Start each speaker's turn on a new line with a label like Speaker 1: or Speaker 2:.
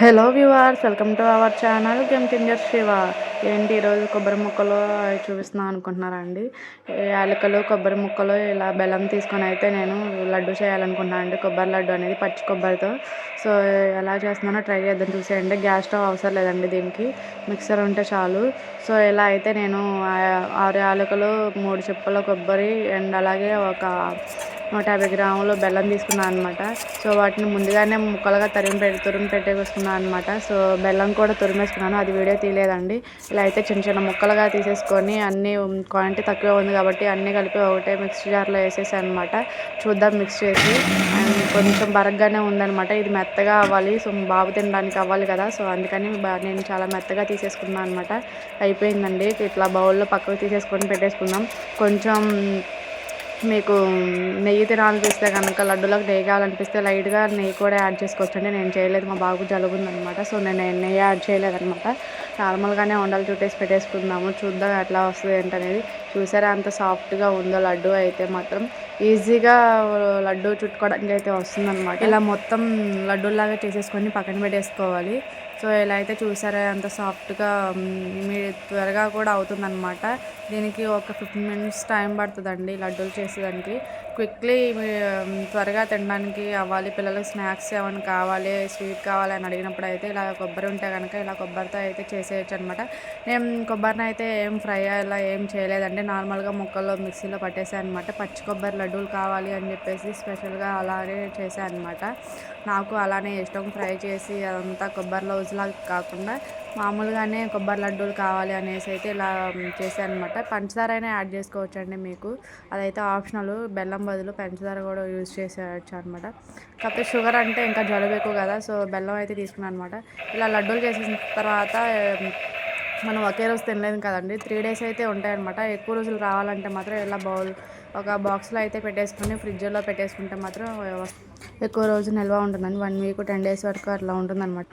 Speaker 1: Hello viewers welcome to our channel game changer Shiva ఏంటి ఈరోజు కొబ్బరి ముక్కలు చూపిస్తున్నాను చూపిస్తున్నాం అనుకుంటున్నారా అండి? యాలకలు కొబ్బరి ముక్కలు ఇలా బెల్లం తీసుకొని అయితే నేను లడ్డు చేయాలనుకుంటున్నాను అండి. కొబ్బరి లడ్డు అనేది పచ్చి కొబ్బరితో. సో ఎలా చేస్తున్నానో ట్రై చేద్దాం చూసేయండి. గ్యాస్ స్టవ్ అవసరం లేదండి దీనికి. మిక్సర్ ఉంటే చాలు. సో ఇలా అయితే నేను ఆరు యాలకలు మూడు చిప్పల కొబ్బరి అండ్ అలాగే ఒక నూట యాభై గ్రాములు బెల్లం తీసుకున్నాను అనమాట సో వాటిని ముందుగానే ముక్కలుగా తరిమి పెట్టి తురిమి పెట్టేసుకున్నాను అనమాట సో బెల్లం కూడా తురిమేసుకున్నాను. అది వీడియో తీయలేదండి. ఇలా అయితే చిన్న చిన్న ముక్కలుగా తీసేసుకొని అన్నీ క్వాంటిటీ తక్కువ ఉంది కాబట్టి అన్నీ కలిపి ఒకటే మిక్స్ జార్లో వేసేసాను అనమాట చూద్దాం మిక్స్ చేసి. అండ్ కొంచెం బరగ్గానే ఉందనమాట ఇది మెత్తగా అవ్వాలి. సో బాబు తినడానికి అవ్వాలి కదా. సో అందుకని నేను చాలా మెత్తగా తీసేసుకున్నాను అనమాట అయిపోయిందండి. ఇట్లా బౌల్లో పక్కకు తీసేసుకొని పెట్టేసుకుందాం. కొంచెం మీకు నెయ్యి తినాలనిపిస్తే కనుక లడ్డూలకు నెయ్యి కావాలనిపిస్తే లైట్గా నెయ్యి కూడా యాడ్ చేసుకోవచ్చండి. నేను చేయలేదు మా బాబు జలుగుందనమాట సో నేను నెయ్యి యాడ్ చేయలేదనమాట నార్మల్గానే వండలు చుట్టేసి పెట్టేసుకుందాము. చూద్దాం ఎట్లా వస్తుంది ఏంటనేది. చూసారా అంత సాఫ్ట్గా ఉందో లడ్డు అయితే మాత్రం. ఈజీగా లడ్డు చుట్టుకోవడానికి అయితే వస్తుందన్నమాట. ఇలా మొత్తం లడ్డూలాగా చేసేసుకొని పక్కన పెట్టేసుకోవాలి. సో ఇలా అయితే చూసారా అంత సాఫ్ట్గా మీ త్వరగా కూడా అవుతుందన్నమాట. దీనికి ఒక ఫిఫ్టీన్ మినిట్స్ టైం పడుతుందండి లడ్డూలు చేసేదానికి. క్విక్లీ త్వరగా తినడానికి అవ్వాలి పిల్లలకు స్నాక్స్ ఏమైనా కావాలి స్వీట్ కావాలి అని అడిగినప్పుడు అయితే ఇలా కొబ్బరి ఉంటే కనుక ఇలా కొబ్బరితో అయితే చేసేయచ్చు అనమాట నేను కొబ్బరిని అయితే ఏం ఫ్రై అలా ఏం చేయలేదండి. నార్మల్గా ముక్కల్లో మిక్సీలో పట్టేసాను అనమాట పచ్చి కొబ్బరి లడ్డూలు కావాలి అని చెప్పేసి స్పెషల్గా అలాగే చేశాను అనమాట నాకు అలానే ఇష్టం. ఫ్రై చేసి అదంతా కొబ్బరిలో లౌజ్లాగా కాకుండా మామూలుగానే కొబ్బరి లడ్డూలు కావాలి అనేసి అయితే ఇలా చేశాను అనమాట పంచదార అయినా యాడ్ చేసుకోవచ్చండి మీకు. అదైతే ఆప్షనల్. బెల్లం బదులు పంచదార కూడా యూజ్ చేసేయచ్చు అనమాట. కాకపోతే షుగర్ అంటే ఇంకా జలుబు ఎక్కువ కదా సో బెల్లం అయితే తీసుకున్నాను అనమాట. ఇలా లడ్డూలు చేసిన తర్వాత మనం ఒకే రోజు తినలేదు కదండి. త్రీ డేస్ అయితే ఉంటాయన్నమాట ఎక్కువ రోజులు రావాలంటే మాత్రం ఇలా బౌల్ ఒక బాక్స్లో అయితే పెట్టేసుకుని ఫ్రిడ్జ్లో పెట్టేసుకుంటే మాత్రం ఎక్కువ రోజు నిల్వ ఉంటుందండి వన్ వీక్ టెన్ డేస్ వరకు అట్లా ఉంటుందన్నమాట